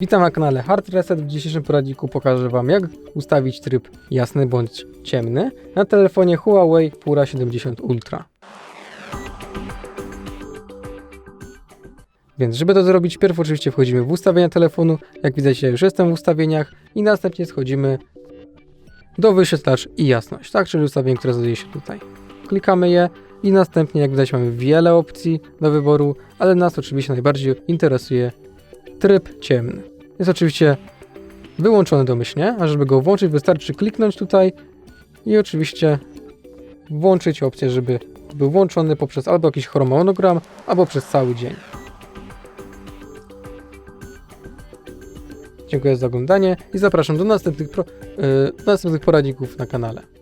Witam na kanale Hard Reset. W dzisiejszym poradniku pokażę Wam jak ustawić tryb jasny bądź ciemny na telefonie Huawei Pura 70 Ultra. Więc żeby to zrobić, pierw oczywiście wchodzimy w ustawienia telefonu. Jak widać ja już jestem w ustawieniach i następnie schodzimy do wyświetlacz i jasność, tak, czyli ustawień, które znajduje się tutaj. Klikamy je i następnie jak widać mamy wiele opcji do wyboru, ale nas oczywiście najbardziej interesuje tryb ciemny. Jest oczywiście wyłączony domyślnie, a żeby go włączyć wystarczy kliknąć tutaj i oczywiście włączyć opcję, żeby był włączony poprzez albo jakiś chronogram, albo przez cały dzień. Dziękuję za oglądanie i zapraszam do następnych, pro, yy, do następnych poradników na kanale.